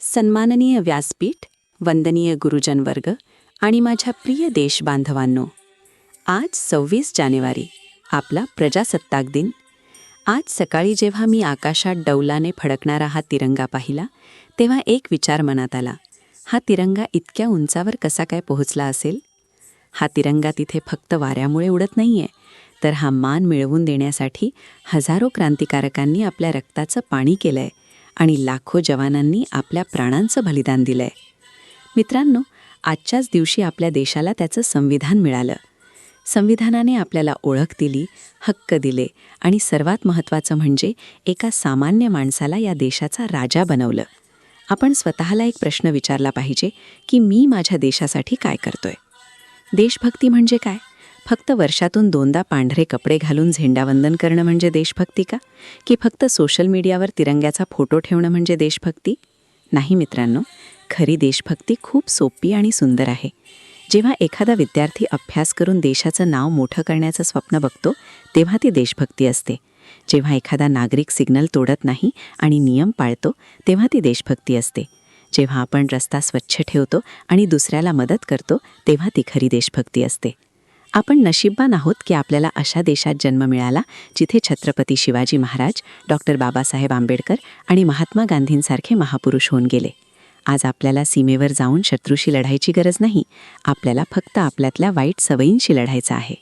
सन्माननीय व्यासपीठ वंदनीय गुरुजन वर्ग आणि माझ्या प्रिय देशबांधवांनो आज सव्वीस जानेवारी आपला प्रजासत्ताक दिन. आज सकाळी जेव्हा मी आकाशात डौलाने फडकणारा हा तिरंगा पाहिला तेव्हा एक विचार मनात आला हा तिरंगा इतक्या उंचावर कसा काय पोहोचला असेल? हा तिरंगा तिथे फक्त वाऱ्यामुळे उडत नाहीये तर हा मान मिळवून देण्यासाठी हजारो क्रांतिकारकांनी आपल्या रक्ताचं पाणी केलंय. आणि लाखो जवानांनी आपल्या प्राणांचं बलिदान दिलंय. मित्रांनो आजच्याच दिवशी आपल्या देशाला त्याचं संविधान मिळालं. संविधानाने आपल्याला ओळख दिली हक्क दिले आणि सर्वात महत्त्वाचं म्हणजे एका सामान्य माणसाला या देशाचा राजा बनवलं. आपण स्वतःला एक प्रश्न विचारला पाहिजे की मी माझ्या देशासाठी काय करतोय? देशभक्ती म्हणजे काय? फक्त वर्षातून दोनदा पांढरे कपडे घालून झेंडावंदन करणं म्हणजे देशभक्ती का? की फक्त सोशल मीडियावर तिरंग्याचा फोटो ठेवणं म्हणजे देशभक्ती? नाही मित्रांनो खरी देशभक्ती खूप सोपी आणि सुंदर आहे. जेव्हा एखादा विद्यार्थी अभ्यास करून देशाचं नाव मोठं करण्याचं स्वप्न बघतो तेव्हा ती देशभक्ती असते. जेव्हा एखादा नागरिक सिग्नल तोडत नाही आणि नियम पाळतो तेव्हा ती देशभक्ती असते. जेव्हा आपण रस्ता स्वच्छ ठेवतो आणि दुसऱ्याला मदत करतो तेव्हा ती खरी देशभक्ती असते. आपण नशीबवान आहोत की आपल्याला अशा देशात जन्म मिळाला जिथे छत्रपती शिवाजी महाराज डॉक्टर बाबासाहेब आंबेडकर आणि महात्मा गांधींसारखे महापुरुष होऊन गेले. आज आपल्याला सीमेवर जाऊन शत्रूशी लढायची गरज नाही आपल्याला फक्त आपल्यातल्या वाईट सवयींशी लढायचं आहे.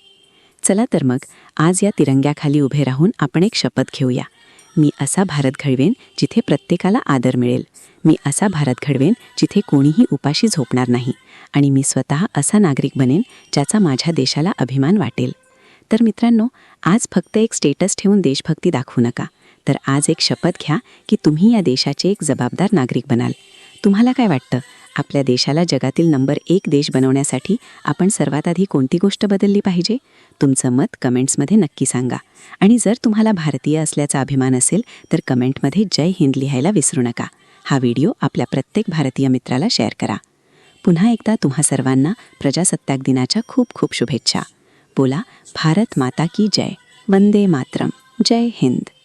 चला तर मग आज या तिरंग्याखाली उभे राहून आपण एक शपथ घेऊया. मी असा भारत घडवेन जिथे प्रत्येकाला आदर मिळेल. मी असा भारत घडवेन जिथे कोणीही उपाशी झोपणार नाही. आणि मी स्वतः असा नागरिक बनेन ज्याचा माझ्या देशाला अभिमान वाटेल. तर मित्रांनो आज फक्त एक स्टेटस ठेवून देशभक्ती दाखवू नका. तर आज एक शपथ घ्या की तुम्ही या देशाचे एक जबाबदार नागरिक बनाल. तुम्हाला काय वाटतं? आपल्या देशाला जगातील नंबर एक देश बनवण्यासाठी आपण सर्वात आधी कोणती गोष्ट बदलली पाहिजे? तुमचं मत कमेंट्समध्ये नक्की सांगा. आणि जर तुम्हाला भारतीय असल्याचा अभिमान असेल तर कमेंटमध्ये जय हिंद लिहायला विसरू नका. हा व्हिडिओ आपल्या प्रत्येक भारतीय मित्राला शेअर करा. पुन्हा एकदा तुम्हा सर्वांना प्रजासत्ताक दिनाच्या खूप खूप शुभेच्छा. बोला भारत माता की जय. वंदे मातरम. जय हिंद.